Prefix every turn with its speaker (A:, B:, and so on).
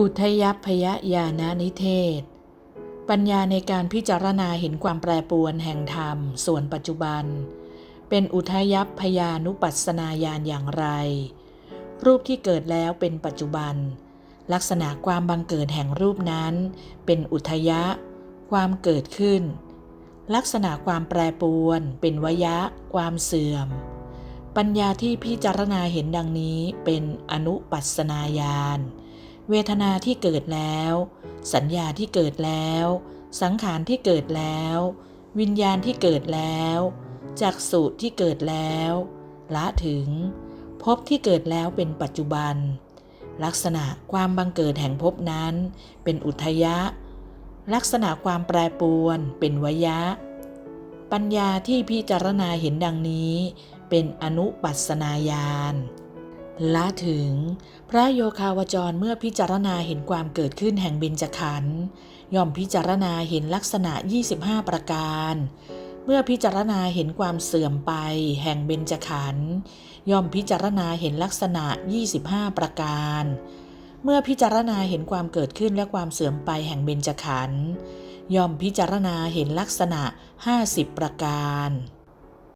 A: อุทยพยญาณนิเทศ ปัญญาในการพิจารณาเห็นความแปรปรวนแห่งธรรม ส่วนปัจจุบัน เป็นอุทยพยานุปัสนาญาณอย่างไร รูปที่เกิดแล้วเป็นปัจจุบัน ลักษณะความบังเกิดแห่งรูปนั้น เป็นอุทยะ ความเกิดขึ้น ลักษณะความแปรปรวน เป็นวยะ ความเสื่อม ปัญญาที่พิจารณาเห็นดังนี้เป็นอนุปัสนาญาณ เวทนาที่เกิดแล้ว สัญญาที่เกิดแล้ว สังขารที่เกิดแล้ว วิญญาณที่เกิดแล้วจักสุที่เกิดแล้ว ละถึงภพที่เกิดแล้วเป็นปัจจุบัน ลักษณะความบังเกิดแห่งภพนั้น เป็นอุทยะ ลักษณะความแปรปรวน เป็นวยะ ปัญญาที่พิจารณาเห็นดังนี้ เป็นอนุปัสนาญาณ ละถึง พระโยคาวจรเมื่อพิจารณาเห็นความเกิดขึ้นแห่งเบญจขันธ์ย่อมพิจารณาเห็นลักษณะ 25 ประการ เมื่อพิจารณาเห็นความเสื่อมไป แห่งเบญจขันธ์ย่อมพิจารณาเห็นลักษณะ 25 ประการ เมื่อพิจารณาเห็นความเกิดขึ้นและความเสื่อมไปแห่งเบญจขันธ์ย่อมพิจารณาเห็นลักษณะ 50 ประการ